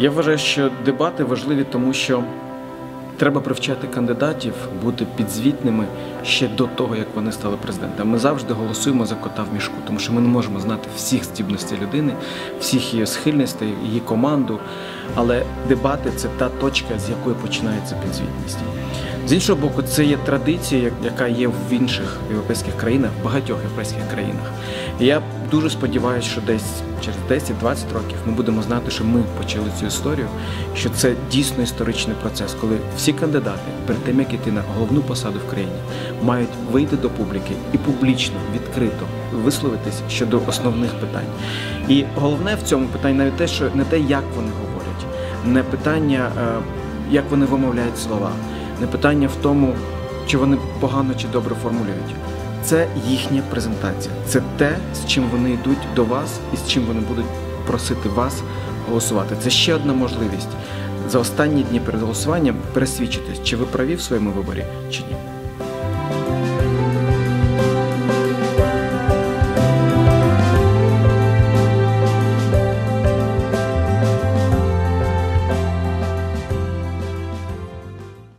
Я вважаю, що дебати важливі, тому що треба привчати кандидатів бути підзвітними ще до того, як вони стали президентами. Ми завжди голосуємо за кота в мішку, тому що ми не можемо знати всіх здібностей людини, всіх її схильностей, її команду. Але дебати це та точка, з якої починається підзвітність. З іншого боку, це є традиція, яка є в інших європейських країнах, в багатьох європейських країнах. Я дуже сподіваюся, що десь через 10-20 років ми будемо знати, що ми почали цю історію, що це дійсно історичний процес, коли всі кандидати перед тим, як іти на головну посаду в країні, мають вийти до публіки і публічно, відкрито висловитись щодо основних питань. І головне в цьому питанні навіть те, що не те, як вони говорять, не питання, е, як вони вимовляють слова, не питання в тому, чи вони погано чи добре формулюють. Це їхня презентація. Це те, з чим вони йдуть до вас і з чим вони будуть просити вас голосувати. Це ще одна можливість за останні дні перед голосуванням пересвідчитись, чи ви праві в своєму виборі, чи ні.